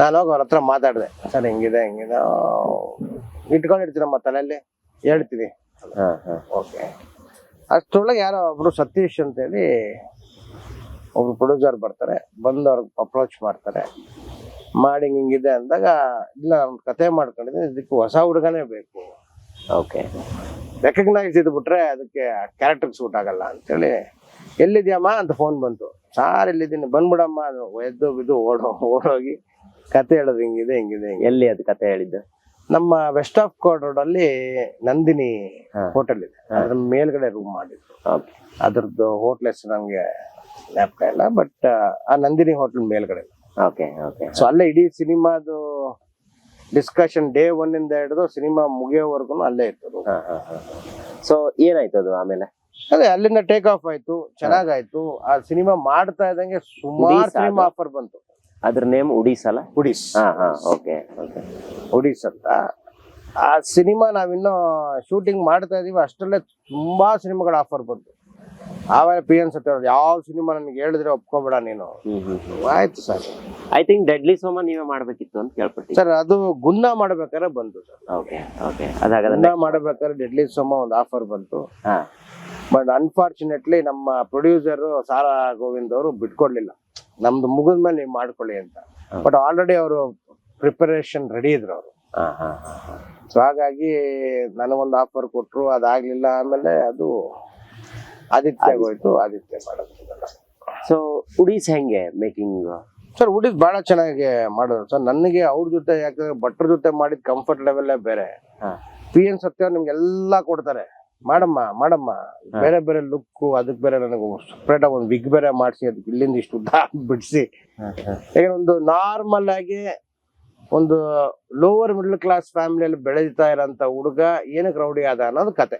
Speaker 1: ನಾನು ಹೋಗಿ ಅವ್ರ ಹತ್ರ ಮಾತಾಡಿದೆ. ಸರ್ ಹಿಂಗಿದೆ ಹಿಂಗಿದೆ. ಇಟ್ಕೊಂಡಿರ್ತೀರಮ್ಮ ತಲೆಯಲ್ಲಿ? ಹೇಳ್ತೀವಿ.
Speaker 4: ಹಾ ಹಾ.
Speaker 1: ಓಕೆ ಅಷ್ಟೊಳಗೆ ಯಾರೋ ಒಬ್ರು ಸತೀಶ್ ಅಂತೇಳಿ ಒಬ್ರು ಪ್ರೊಡ್ಯೂಸರ್ ಬರ್ತಾರೆ. ಬಂದು ಅವ್ರಿಗೆ ಅಪ್ರೋಚ್ ಮಾಡ್ತಾರೆ. ಮಾಡಿ ಹಿಂಗಿದೆ ಅಂದಾಗ ಇಲ್ಲ ನಾನು ಕತೆ ಮಾಡ್ಕೊಂಡಿದ್ದೀನಿ ಇದಕ್ಕೆ ಹೊಸ ಹುಡುಗನೇ ಬೇಕು.
Speaker 4: ಓಕೆ
Speaker 1: ರೆಕಗ್ನೈಸ್ ಇದ್ಬಿಟ್ರೆ ಅದಕ್ಕೆ ಕ್ಯಾರೆಕ್ಟರ್ ಸೂಟ್ ಆಗಲ್ಲ ಅಂತೇಳಿ ಎಲ್ಲಿದ್ಯಮ್ಮ ಅಂತ ಫೋನ್ ಬಂತು. ಸಾರ್ ಎಲ್ಲಿದ್ದೀನಿ? ಬಂದ್ಬಿಡಮ್ಮ ಅದು ಎದ್ದು ಬಿದ್ದು ಓಡೋ ಓಡೋಗಿ ಕತೆ ಹೇಳೋದು ಹಿಂಗಿದೆ ಹಿಂಗಿದೆ ಹಿಂಗೆ.
Speaker 4: ಎಲ್ಲಿ ಅದು ಕತೆ ಹೇಳಿದ್ದು?
Speaker 1: ನಮ್ಮ ವೆಸ್ಟ್ ಆಫ್ ಕೋರ್ಟ್ ರೋಡ್ ಅಲ್ಲಿ ನಂದಿನಿ. ಹೋಟೆಲ್ ಇದೆ. ಅದ್ರ ಮೇಲ್ಗಡೆ ರೂಮ್ ಮಾಡಿದ್ರು. ಅದ್ರದ್ದು ಹೋಟ್ಲ್ ಹೆಸರು ನಮ್ಗೆ ಜ್ಞಾಪಕ ಇಲ್ಲ ಬಟ್ ಆ ನಂದಿನಿ ಹೋಟೆಲ್ ಮೇಲ್ಗಡೆ.
Speaker 4: Okay okay.
Speaker 1: ಸೊ ಅಲ್ಲೇ ಇಡೀ ಸಿನಿಮಾದು ಡಿಸ್ಕಷನ್ ಡೇ ಒನ್ ಇಂದ ಹಿಡಿದು ಸಿನಿಮಾ ಮುಗಿಯೋವರೆಗೂ ಅಲ್ಲೇ ಇತ್ತು
Speaker 4: ಸೊ ಏನಾಯ್ತು ಅದು ಆಮೇಲೆ?
Speaker 1: ಅದೇ ಅಲ್ಲಿಂದ ಟೇಕ್ ಆಫ್ ಆಯ್ತು ಚೆನ್ನಾಗಾಯ್ತು. ಆ ಸಿನಿಮಾ ಮಾಡ್ತಾ ಇದ್ದಂಗೆ ಸುಮಾರು ಸಿನಿಮಾ ಆಫರ್ ಬಂತು.
Speaker 4: ಅದ್ರ ನೇಮ್ ಉಡೀಸ್ ಅಲ್ಲ?
Speaker 1: ಉಡೀಸ್.
Speaker 4: ಹಾ ಹಾ ಓಕೆ ಓಕೆ
Speaker 1: ಉಡೀಸ್ ಅಂತ. ಆ ಸಿನಿಮಾ ನಾವಿನ್ನೂ ಶೂಟಿಂಗ್ ಮಾಡ್ತಾ ಇದೀವಿ ಅಷ್ಟರಲ್ಲೇ ತುಂಬಾ ಸಿನಿಮಾಗಳ ಆಫರ್ ಬಂತು. ಆಮೇಲೆ ಪಿ ಎನ್ ಸತ್ಯ ಯಾವ ಸಿನಿಮಾ ನನಗೆ ಹೇಳಿದ್ರೆ ಒಪ್ಕೋಬೇಡ ನೀನು. ಆಯ್ತು ಸರ್.
Speaker 4: ಐ ಥಿಂಕ್ ಡೆಡ್ಲಿ ಸೋಮ ನೀವೇ ಮಾಡ್ಬೇಕಿತ್ತು ಅಂತ ಕೇಳ್ಪಟ್ಟಿ
Speaker 1: ಸರ್ ಅದು ಗುನ್ನ ಮಾಡ್ಬೇಕಾದ್ರೆ ಬಂತು ಸರ್.
Speaker 4: ಓಕೆ ಓಕೆ ಅದಾಗ
Speaker 1: ಗುನ್ನ ಮಾಡ್ಬೇಕಾದ್ರೆ ಡೆಡ್ಲಿ ಸೋಮ ಒಂದು ಆಫರ್ ಬಂತು.
Speaker 4: ಹಾ.
Speaker 1: ಬಟ್ ಅನ್ಫಾರ್ಚುನೇಟ್ಲಿ ನಮ್ಮ ಪ್ರೊಡ್ಯೂಸರ್ ಸಾರಾ ಗೋವಿಂದ್ ಅವರು ಬಿಟ್ಕೊಡ್ಲಿಲ್ಲ. ನಮ್ದು ಮುಗಿದ ಮೇಲೆ ನೀವು ಮಾಡ್ಕೊಳ್ಳಿ ಅಂತ. ಬಟ್ ಆಲ್ರೆಡಿ ಅವರು ಪ್ರಿಪರೇಷನ್ ರೆಡಿ ಇದ್ರು ಅವರು. ಸೊ ಹಾಗಾಗಿ ನನಗೊಂದು ಆಫರ್ ಕೊಟ್ರು ಅದಾಗ್ಲಿಲ್ಲ ಆಮೇಲೆ ಅದು ಆದಿತ್ಯ ಹೋಯ್ತು ಆದಿತ್ಯ ಮಾಡೋದು.
Speaker 4: ಸೊ ಉಡೀಸ್ ಹೆಂಗೆ ಮೇಕಿಂಗ್
Speaker 1: ಸರ್ ಉಡೀಸ್ ಬಹಳ ಚೆನ್ನಾಗಿ ಮಾಡೋದು ಸರ್ ನನಗೆ ಅವ್ರ ಜೊತೆ ಯಾಕಂದ್ರೆ ಭಟ್ರ ಜೊತೆ ಮಾಡಿದ ಕಂಫರ್ಟ್ ಲೆವೆಲ್ಲೇ ಬೇರೆ. ಪಿ ಎನ್ ಸತ್ಯ ನಿಮ್ಗೆ ಎಲ್ಲಾ ಕೊಡ್ತಾರೆ. ಮಾಡಮ್ಮ ಮಾಡಮ್ಮ. ಬೇರೆ ಬೇರೆ ಲುಕ್ ಅದಕ್ಕೆ ಬೇರೆ ನನಗೆ ಸಪ್ರೇಟ್ ಆಗಿ ಒಂದು ವಿಗ್ ಬೇರೆ ಮಾಡಿಸಿ ಅದಕ್ಕೆ ಇಲ್ಲಿಂದ ಇಷ್ಟು ಉದ್ದ ಬಿಡಿಸಿ. ಯಾಕಂದ್ರೆ ಒಂದು ನಾರ್ಮಲ್ ಆಗಿ ಒಂದು ಲೋವರ್ ಮಿಡ್ಲ್ ಕ್ಲಾಸ್ ಫ್ಯಾಮಿಲಿಯಲ್ಲಿ ಬೆಳೆದಿತಾ ಇರೋಂಥ ಹುಡುಗ ಏನಕ್ಕೆ ರೌಡಿ ಆದ ಅನ್ನೋದು ಕತೆ.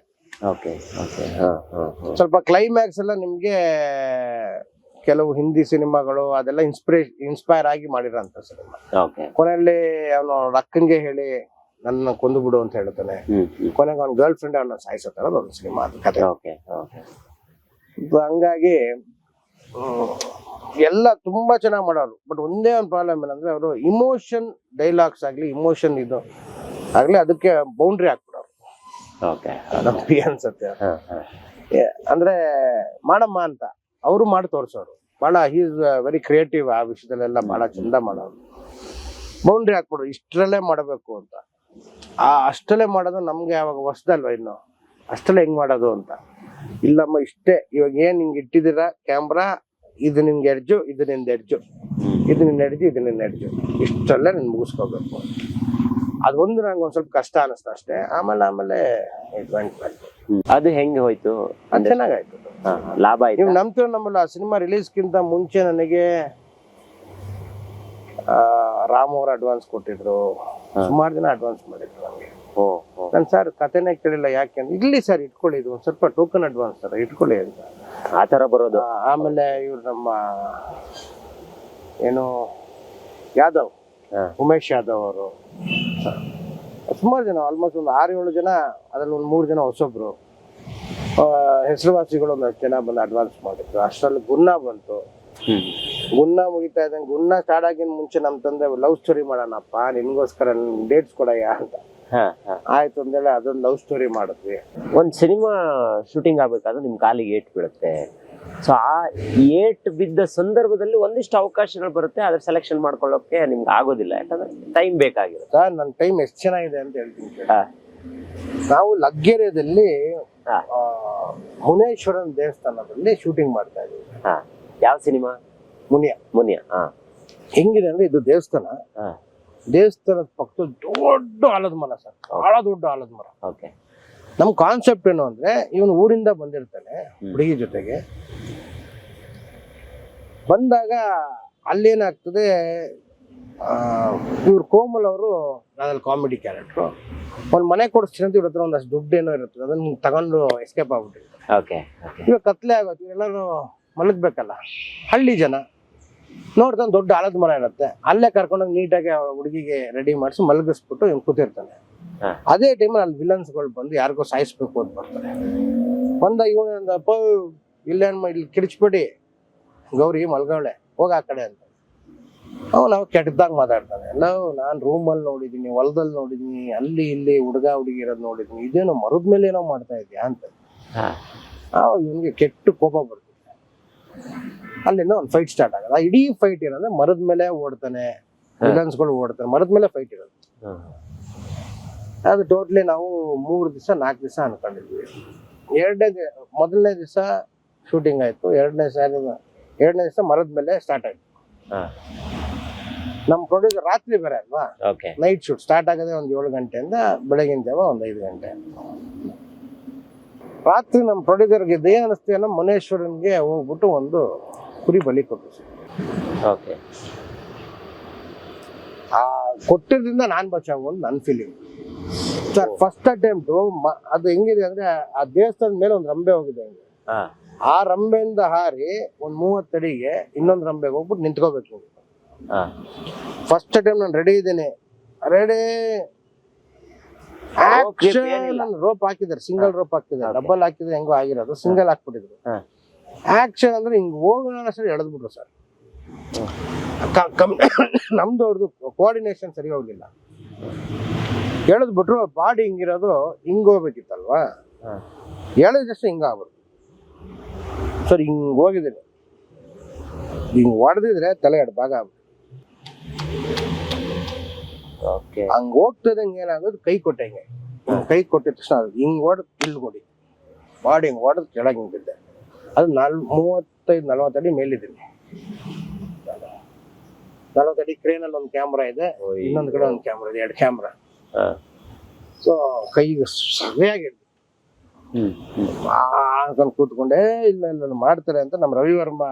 Speaker 1: ಸ್ವಲ್ಪ ಕ್ಲೈಮ್ಯಾಕ್ಸ್ ಎಲ್ಲ ನಿಮ್ಗೆ ಕೆಲವು ಹಿಂದಿ ಸಿನಿಮಾಗಳು ಅದೆಲ್ಲ ಇನ್ಸ್ಪಿರೇಷನ್ ಇನ್ಸ್ಪೈರ್ ಆಗಿ ಮಾಡಿರೋಂಥ ಸಿನಿಮಾ. ಕೊನೆಯಲ್ಲಿ ಅವನು ಅಕ್ಕನ್ಗೆ ಹೇಳಿ ನನ್ನ ಕೊಂದು ಬಿಡು ಅಂತ ಹೇಳ್ತಾನೆ ಕೊನೆಗೆ ಅವ್ನ ಗರ್ಲ್ ಫ್ರೆಂಡ್ ಅವನ್ನ ಸಾಯಿಸುತ್ತಾರ ಒಂದು ಸಿನಿಮಾ ಅದು ಕತೆ.
Speaker 4: ಓಕೆ
Speaker 1: ಹಂಗಾಗಿ ಎಲ್ಲ ತುಂಬಾ ಚೆನ್ನಾಗಿ ಮಾಡೋರು. ಬಟ್ ಒಂದೇ ಒಂದು ಪ್ರಾಬ್ಲಮ್ ಏನಂದ್ರೆ ಅವರು ಇಮೋಷನ್ ಡೈಲಾಗ್ಸ್ ಆಗ್ಲಿ ಇಮೋಷನ್ ಇದು ಆಗ್ಲಿ ಅದಕ್ಕೆ ಬೌಂಡ್ರಿ ಹಾಕ್ಬಿಡೋರು.
Speaker 4: ಓಕೆ
Speaker 1: ನಮ್ಗೆ ಅನ್ಸತ್ತೆ. ಏ- ಅಂದ್ರೆ ಮಾಡಮ್ಮ ಅಂತ ಅವರು ಮಾಡಿ ತೋರ್ಸೋರು. ಬಹಳ ಈಸ್ ವೆರಿ ಕ್ರಿಯೇಟಿವ್ ಆ ವಿಷಯದಲ್ಲೆಲ್ಲ ಬಹಳ ಚಂದ ಮಾಡೋರು. ಬೌಂಡ್ರಿ ಹಾಕ್ಬಿಡು ಇಷ್ಟರಲ್ಲೇ ಮಾಡಬೇಕು ಅಂತ. ಆ ಅಷ್ಟಲೇ ಮಾಡೋದು ನಮ್ಗೆ ಯಾವಾಗ ಹೊಸದಲ್ವ ಇನ್ನು? ಅಷ್ಟಲೇ ಹೆಂಗ್ ಮಾಡೋದು ಅಂತ. ಇಲ್ಲಮ್ಮ ಇಷ್ಟೇ. ಇವಾಗ ಏನ್ ಹಿಂಗ್ ಇಟ್ಟಿದ್ದೀರಾ? ಕ್ಯಾಮ್ರಾ ಇದು ನಿಮ್ಗೆ ಎಡ್ಜು ಇದು ನಿಂದ ಎಡ್ಜು. ಇದು ನಿನ್ನ ಎಡ್ಜು ಇದು ನಿನ್ನ ಎಡ್ಜು. ಇಷ್ಟರಲ್ಲೇ ನೀನು ಮುಗಿಸ್ಕೋಬೇಕು. ಅದೊಂದು ನಂಗೆ ಒಂದ್ ಸ್ವಲ್ಪ ಕಷ್ಟ ಅನಿಸ್ತು ಅಷ್ಟೇ. ಆಮೇಲೆ ಆಮೇಲೆ
Speaker 4: ಅದು ಹೆಂಗೆ ಹೋಯ್ತು?
Speaker 1: ಅದು ಚೆನ್ನಾಗಾಯ್ತು.
Speaker 4: ಲಾಭ ಲಾಭ
Speaker 1: ನೀವು
Speaker 4: ಆಯ್ತು
Speaker 1: ನಮ್ಮಲ್ಲಿ ಆ ಸಿನಿಮಾ ರಿಲೀಸ್ಗಿಂತ ಮುಂಚೆ ನನಗೆ ರಾಮ್ ಅವರು ಅಡ್ವಾನ್ಸ್ ಕೊಟ್ಟಿದ್ರು. ಸುಮಾರು ಜನ ಅಡ್ವಾನ್ಸ್ ಮಾಡಿದ್ರು ನನ್ ಸರ್ ಕಥೆನೇ ಕೇಳಿಲ್ಲ ಯಾಕೆ ಇಲ್ಲಿ ಇರ್ಲಿ ಸರ್ ಇಟ್ಕೊಳ್ಳಿ ಇದು ಒಂದ್ ಸ್ವಲ್ಪ ಟೋಕನ್ ಅಡ್ವಾನ್ಸ್ ಸರ್ ಇಟ್ಕೊಳ್ಳಿ ಅಂತ.
Speaker 4: ಆ ತರ ಬರೋದು?
Speaker 1: ಆಮೇಲೆ ಇವ್ರು ನಮ್ಮ ಏನು ಯಾದವ್. ಉಮೇಶ್ ಯಾದವ್ ಅವರು. ಸುಮಾರು ಜನ ಆಲ್ಮೋಸ್ಟ್ ಒಂದು ಆರು ಏಳು ಜನ ಅದ್ರಲ್ಲಿ ಒಂದು ಮೂರು ಜನ ಹೊಸೊಬ್ರು. ಹೆಸರುವಾಸಿಗಳು ಒಂದಷ್ಟು ಜನ ಬಂದು ಅಡ್ವಾನ್ಸ್ ಮಾಡಿದ್ರು. ಅಷ್ಟರಲ್ಲಿ ಗುನ್ನ ಬಂತು. ಗುನ್ನ ಮುಗಿತಾ ಇದ್ದಂಗೆ ಗುನ್ನ ಸ್ಟಾರ್ಟ್ ಆಗಿನ ಮುಂಚೆ ನಮ್ಮ ತಂದೆ ಲವ್ ಸ್ಟೋರಿ ಮಾಡೋಣಪ್ಪ ನಿನ್ಗೋಸ್ಕರ ಡೇಟ್ಸ್ ಕೊಡಯ್ಯ ಅಂತ.
Speaker 4: ಹಾ ಹಾ.
Speaker 1: ಆಯ್ತು ಅಂದೇಳಿ ಅದೊಂದು ಲವ್ ಸ್ಟೋರಿ ಮಾಡಿದ್ವಿ.
Speaker 4: ಒಂದು ಸಿನಿಮಾ ಶೂಟಿಂಗ್ ಆಗ್ಬೇಕಾದ್ರೆ ನಿಮ್ಮ ಕಾಲಿಗೆ ಏಟ್ ಬೀಳುತ್ತೆ. ಸೊ ಆ ಏಟ್ ಬಿದ್ದ ಸಂದರ್ಭದಲ್ಲಿ ಒಂದಿಷ್ಟು ಅವಕಾಶಗಳು ಬರುತ್ತೆ ಅದ್ರ ಸೆಲೆಕ್ಷನ್ ಮಾಡ್ಕೊಳ್ಳೋಕೆ ನಿಮ್ಗೆ ಆಗೋದಿಲ್ಲ. ಯಾಕಂದ್ರೆ ಟೈಮ್ ಬೇಕಾಗಿರುತ್ತೆ.
Speaker 1: ಸರ್ ನನ್ನ ಟೈಮ್ ಎಷ್ಟು ಚೆನ್ನಾಗಿದೆ ಅಂತ ಹೇಳ್ತೀನಿ ಕೇಳಿ. ನಾವು ಲಗ್ಗೆರೆಯಲ್ಲಿ
Speaker 4: ಹಾ.
Speaker 1: ಆ, ಮುನೇಶ್ವರನ್ ದೇವಸ್ಥಾನದಲ್ಲಿ ಶೂಟಿಂಗ್ ಮಾಡ್ತಾ ಇದ್ವಿ.
Speaker 4: ಹಾ. ಯಾವ ಸಿನಿಮಾ
Speaker 1: ಮುನಿಯ
Speaker 4: ಮುನಿಯ ಹಾ
Speaker 1: ಹೆಂಗಿದೆ ಅಂದ್ರೆ ಇದು ದೇವಸ್ಥಾನ.
Speaker 4: ಹಾ
Speaker 1: ದೇವಸ್ಥಾನದ ಪಕ್ಕದ ದೊಡ್ಡ ಆಲದ ಮರ ಸರ್. ಬಹಳ ದೊಡ್ಡ ಆಲದ ಮರ.
Speaker 4: ಓಕೆ.
Speaker 1: ನಮ್ಮ ಕಾನ್ಸೆಪ್ಟ್ ಏನು ಅಂದ್ರೆ ಇವನು ಊರಿಂದ ಬಂದಿರ್ತಾನೆ ಹುಡುಗಿ ಜೊತೆಗೆ. ಬಂದಾಗ ಅಲ್ಲೇನಾಗ್ತದೆ ಇವ್ರು ಕೋಮಲ್ ಅವರು ಅದ್ರಲ್ಲಿ ಕಾಮಿಡಿ ಕ್ಯಾರೆಕ್ಟ್ರು ಒಂದು ಮನೆ ಕೊಡಿಸ್ತೀನಿ ಅಂತ ಇವ್ರ ಹತ್ರ ಒಂದಷ್ಟು ದುಡ್ಡು ಏನೋ ಇರುತ್ತೆ ಅದನ್ನ ತಗೊಂಡು ಎಸ್ಕೇಪ್ ಆಗ್ಬಿಟ್ಟಿರ್ತಾರೆ
Speaker 4: ಓಕೆ ಓಕೆ.
Speaker 1: ಇವಾಗ ಕತ್ಲೆ ಆಗೋದು ಎಲ್ಲರೂ ಮಲಗ್ಬೇಕಲ್ಲ. ಹಳ್ಳಿ ಜನ. ನೋಡ್ತಾನೆ ದೊಡ್ಡ ಆಳದ ಮರ ಇರುತ್ತೆ. ಅಲ್ಲೇ ಕರ್ಕೊಂಡೋಗಿ ನೀಟಾಗಿ ಹುಡುಗಿಗೆ ರೆಡಿ ಮಾಡಿಸಿ ಮಲಗಿಸ್ಬಿಟ್ಟು ಇವ್ನು ಕೂತಿರ್ತಾನೆ. ಅದೇ ಟೈಮಲ್ಲಿ ಅಲ್ಲಿ ವಿಲನ್ಸ್ಗಳು ಬಂದು ಯಾರಿಗೋ ಸಾಯಿಸ್ಬೇಕು ಅಂತ ಬರ್ತಾರೆ. ಬಂದ ಇವನಪ್ಪ ಇಲ್ಲೇನ್ ಇಲ್ಲಿ ಕಿಡಿಚ್ಬಿಡಿ ಗೌರಿ ಮಲ್ಗವಳೆ ಹೋಗ ಆ ಕಡೆ ಅಂತ. ಅವ್ ನಾವು ಕೆಟ್ಟದಾಗ ಮಾತಾಡ್ತಾನೆ. ನಾವು ನಾನು ರೂಮಲ್ಲಿ ನೋಡಿದೀನಿ ಹೊಲದಲ್ಲಿ ನೋಡಿದೀನಿ ಅಲ್ಲಿ ಇಲ್ಲಿ ಹುಡುಗ ಹುಡುಗಿ ಇರೋದು ನೋಡಿದೀನಿ ಇದೇನೋ ಮರದ ಮೇಲೆ ಏನೋ ಮಾಡ್ತಾ ಇದೆಯಾ? ಅಂತ. ಅವ್ ಇವನಿಗೆ ಕೆಟ್ಟ ಕೋಪ ಬರ್ತಿದೆ. ಅಲ್ಲಿಂದ ಒಂದು ಫೈಟ್ ಸ್ಟಾರ್ಟ್ ಆಗಲ್ಲ. ಇಡೀ ಫೈಟ್ ಏನಂದ್ರೆ ಮರದ ಮೇಲೆ ಓಡ್ತಾನೆ ವಿಲನ್ಸ್ಗಳು ಓಡ್ತಾನೆ ಮರದ ಮೇಲೆ ಫೈಟ್ ಇರೋದು. ಅದು ಟೋಟ್ಲಿ ನಾವು ಮೂರು ದಿವಸ ನಾಲ್ಕು ದಿವಸ ಅನ್ಕೊಂಡಿದ್ವಿ. ಎರಡನೇ ಮೊದಲನೇ ದಿವಸ ಶೂಟಿಂಗ್ ಆಯ್ತು. ಎರಡನೇ ದಿವಸ ಎರಡನೇ ದಿವಸ ಮರದ ಮೇಲೆ ಸ್ಟಾರ್ಟ್ ಆಯ್ತು. ನಮ್ಮ ಪ್ರೊಡ್ಯೂಸರ್ ರಾತ್ರಿ ಬೇರೆ ಅಲ್ವಾ?
Speaker 4: ಓಕೆ
Speaker 1: ನೈಟ್ ಶೂಟ್ ಸ್ಟಾರ್ಟ್ ಆಗೋದೇ ಒಂದು ಏಳು ಗಂಟೆಯಿಂದ ಬೆಳಗಿನ ಜಾವ ಒಂದು ಐದು ಗಂಟೆ. ರಾತ್ರಿ ನಮ್ಮ ಪ್ರೊಡ್ಯೂಸರ್ಗೆ ಗೆ ಅನಿಸ್ತು ನಮ್ಮ ಮುನೇಶ್ವರನ್ಗೆ ಹೋಗ್ಬಿಟ್ಟು ಒಂದು ಕುರಿ ಬಲಿ ಕೊಟ್ಟು
Speaker 4: ಓಕೆ.
Speaker 1: ಆ ಕೊಟ್ಟಿದ್ರಿಂದ ನಾನ್ ಬಚಾವ್ ನನ್ನ ಫೀಲಿಂಗ್ ಸರ್ ಫಸ್ಟ್ ಅಟೆಂಪ್ಟು ಅದು ಹೆಂಗಿದೆ ಅಂದ್ರೆ ಆ ದೇವಸ್ಥಾನದ ಮೇಲೆ ಒಂದು ರಂಬೆ ಹೋಗಿದೆ ಹಂಗೆ. ಆ ರಂಬೆಯಿಂದ ಹಾರಿ ಒಂದ್ ಮೂವತ್ತಡಿಗೆ ಇನ್ನೊಂದು ರಂಬೆಗೆ ಹೋಗ್ಬಿಟ್ಟು ನಿಂತ್ಕೋಬೇಕು
Speaker 4: ಹಾ.
Speaker 1: ಫಸ್ಟ್ ಟೈಮ್ ನಾನು ರೆಡಿ ಇದ್ದೇನೆ. ರೆಡಿ. ರೋಪ್ ಹಾಕಿದ್ದಾರೆ ಸಿಂಗಲ್ ರೋಪ್ ಹಾಕಿದ್ದಾರೆ. ಡಬಲ್ ಹಾಕಿದ್ರೆ ಹೆಂಗೋ ಆಗಿರೋದು ಸಿಂಗಲ್ ಹಾಕ್ಬಿಟ್ಟಿದ್ರು.
Speaker 4: ಹಾ.
Speaker 1: ಆಕ್ಷನ್ ಅಂದ್ರೆ ಹಿಂಗ್ ಹೋಗೋಣ ಸರಿ ಎಳೆದ್ಬಿಟ್ರು ಸರ್. *coughs* ನಮ್ದು ಅವ್ರದ್ದು ಕೋಆರ್ಡಿನೇಷನ್ ಸರಿ ಹೋಗ್ಲಿಲ್ಲ. ಎಳೆದ್ಬಿಟ್ರು ಬಾಡಿ ಹಿಂಗಿರೋದು ಹಿಂಗ್ ಹೋಗ್ಬೇಕಿತ್ತಲ್ವಾ?
Speaker 4: ಹಾ.
Speaker 1: ಎಳೆದಷ್ಟು ಹಿಂಗ ಆಗ್ಬಿಡ್ತು. ಸರ್ ಹಿಂಗ್ ಹೋಗಿದ್ದೀನಿ. ಹಿಂಗ್ ಹೊಡೆದಿದ್ರೆ ತಲೆ ಎರಡು ಭಾಗ ಆಗ್ಬಿಡ್ತು.
Speaker 4: ಓಕೆ
Speaker 1: ಹಂಗ್ ಹೋಗ್ತದಂಗೆ ಏನಾಗೋದು ಕೈ ಕೊಟ್ಟಂಗೆ. ಕೈ ಕೊಟ್ಟಿದ ತಕ್ಷಣ ಅದು ಹಿಂಗ್ ಹೊಡೆದು ಇಲ್ಲಿ ಕೊಡಿ ಬಾಡಿ ಹಿಂಗ್ ಹೊಡೆದು ಕೆಳಗೆ ಹಿಂಗ್ ಬಿದ್ದೆ. ಅದು ನಾಲ್ ಮೂವತ್ತೈದು ನಲವತ್ತಡಿ ಮೇಲಿದ್ದೀನಿ ಕ್ರೇನ್ ಕ್ರೇನಲ್ಲಿ ಒಂದು ಕ್ಯಾಮ್ರಾ ಇದೆ ಇನ್ನೊಂದು ಕಡೆ ಒಂದು ಕ್ಯಾಮ್ರಾ ಇದೆ ಎರಡು ಕ್ಯಾಮ್ರಾ ಸೊ ಕೈಗೆ ಸರಿಯಾಗಿ ಅನ್ಕೊಂಡು ಕೂತ್ಕೊಂಡೆ ಇಲ್ಲ ಇಲ್ಲ ಮಾಡ್ತಾರೆ ಅಂತ ನಮ್ಮ ರವಿವರ್ಮ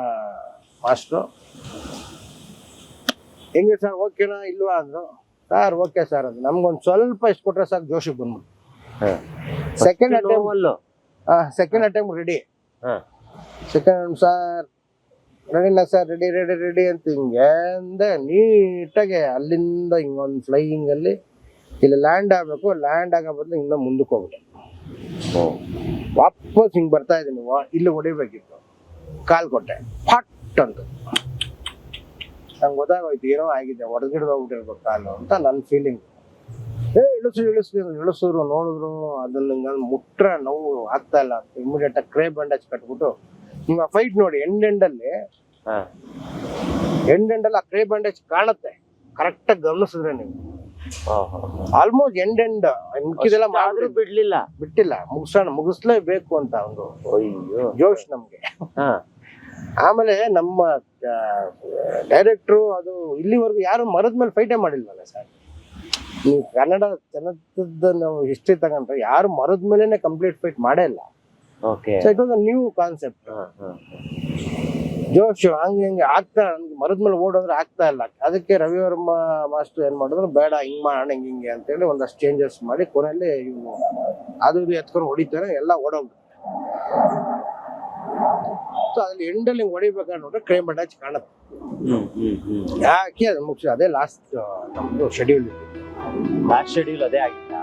Speaker 1: ಮಾಸ್ಟ್ರು. ಹೆಂಗೆ ಸರ್ ಓಕೆನಾ ಇಲ್ವಾ? ಅಂದ್ರು. ಸರ್ ಓಕೆ ಸರ್ ಅದು ನಮ್ಗೊಂದು ಸ್ವಲ್ಪ ಇಷ್ಟು ಕೊಟ್ರೆ ಸಾಕು ಜೋಶಿಗೆ ಬಂದ್ಬಿಟ್ಟು second
Speaker 4: attempt
Speaker 1: second attempt ready
Speaker 4: ಹಾ
Speaker 1: ಸಾರ್. ರೆಡಿನಾ ಸರ್ ರೆಡಿ ರೆಡಿ ರೆಡಿ ಅಂತ ಹಿಂಗೆ ಅಂದೆ, ನೀಟಾಗಿ ಅಲ್ಲಿಂದ ಹಿಂಗೊಂದು ಫ್ಲೈಯಿಂಗಲ್ಲಿ ಇಲ್ಲಿ ಲ್ಯಾಂಡ್ ಆಗಬೇಕು. ಲ್ಯಾಂಡ್ ಆಗೋ ಬದಲು ಇನ್ನೂ ಮುಂದಕ್ಕೆ ಹೋಗ್ಬಿಟ್ಟೆ. ವಾಪಸ್ ಹಿಂಗೆ ಬರ್ತಾ ಇದ್ದೀನಿ. ಇಲ್ಲಿ ಹೊಡಿಬೇಕಿತ್ತು. ಕಾಲ್ ಕೊಟ್ಟೆ. ಫಟ್ ಅಂತ. ನಂಗೆ ಗೊತ್ತಾಗೋಯ್ತು, ಏನೋ ಆಗಿದೆ. ಹೊಡೆದ್ಗಿಡ್ದು ಹೋಗ್ಬಿಟ್ಟಿರ್ಬೇಕು ಕಾಲು ಅಂತ ನನ್ನ ಫೀಲಿಂಗ್ ಏ, ಇಳಿಸು ಇಳಿಸು ಇಳಿಸಿದ್ರು ನೋಡಿದ್ರು, ಅದನ್ನ ಮುಟ್ರೆ ನೋವು ಆಗ್ತಾ ಇಲ್ಲ. ಅಂತ ಇಮಿಡಿಯೇಟ್ ಆಗಿ ಕ್ರೇ ಬ್ಯಾಂಡೇಜ್ ಕಟ್ಬಿಟ್ಟು ಫೈಟ್ ನೋಡಿ ಎಂಡ್ ಎಂಡಲ್ಲಿ
Speaker 4: ಅಲ್ಲಿ
Speaker 1: ಎಂಡ್ ಎಂಡಲ್ಲಿ ಆ ಕ್ರೇ ಬ್ಯಾಂಡೇಜ್ ಕಾಣುತ್ತೆ. ಕರೆಕ್ಟಾಗಿ ಗಮನಿಸಿದ್ರೆ ನೀವು. ಆಲ್ಮೋಸ್ಟ್ ಎಂಡ್ ಎಂಡ್ ಮಿಕ್ಕಿದೆಲ್ಲ ಮಾಡಿದ್ರು
Speaker 4: ಬಿಡ್ಲಿಲ್ಲ.
Speaker 1: ಬಿಟ್ಟಿಲ್ಲ. ಮುಗಿಸೋಣ ಮುಗಿಸ್ಲೇಬೇಕು ಅಂತ ಒಂದು ಜೋಶ್ ನಮ್ಗೆ.
Speaker 4: ಹಾ.
Speaker 1: ಆಮೇಲೆ ನಮ್ಮ ಡೈರೆಕ್ಟ್ರು ಅದು ಇಲ್ಲಿವರೆಗೂ ಯಾರು ಮರದ ಮೇಲೆ ಫೈಟೇ ಮಾಡಿಲ್ವಲ್ಲ ಸರ್? ನೀವು ಕನ್ನಡ ಜನತದ ನಾವು ಹಿಸ್ಟ್ರಿ ತಗೊಂಡ್ರೆ ಯಾರು ಮರದ ಮೇಲೆನೆ ಕಂಪ್ಲೀಟ್ ಫೈಟ್ ಮಾಡೇ ಇಲ್ಲ.
Speaker 4: Okay.
Speaker 1: So it was a new concept Josh ಹಂಗೆ ಹಿಂಗೆ ಆಗ್ತಾ ನನ್ಗೆ ಮರದ ಮೇಲೆ ಓಡೋದ್ರೆ ಆಗ್ತಾ ಇಲ್ಲ. ಅದಕ್ಕೆ ರವಿವರ್ಮ ಮಾಸ್ಟರ್ ಏನ್ ಮಾಡಿದ್ರು ಬೇಡ ಹಿಂಗ್ ಮಾಡೋಣ ಹಿಂಗ್ ಹಿಂಗೆ ಅಂತೇಳಿ ಒಂದಷ್ಟು ಚೇಂಜಸ್ ಮಾಡಿ ಕೊನೆಯಲ್ಲಿ ಇವ್ನು ಅದು ಇದು ಎತ್ಕೊಂಡು ಹೊಡಿತಾರೆ ಎಲ್ಲ ಓಡೋಗ್ಬಿಟ್ಟು ಸೊ ಅದ್ರಲ್ಲಿ ಎಂಡಲ್ಲಿ ಹಿಂಗ್ ಹೊಡಿಬೇಕಾದ್ರೆ ನೋಡ್ರೆ ಕ್ರೈಮ್ ಅಟ್ಯಾಚ್ ಕಾಣುತ್ತೆ. ಯಾಕೆ ಅದು ಮುಗಿಸಿ ಅದೇ ಲಾಸ್ಟ್ ನಮ್ದು ಶೆಡ್ಯೂಲ್
Speaker 4: ಲಾಸ್ಟ್ ಶೆಡ್ಯೂಲ್ ಅದೇ ಆಗಿತ್ತಾ?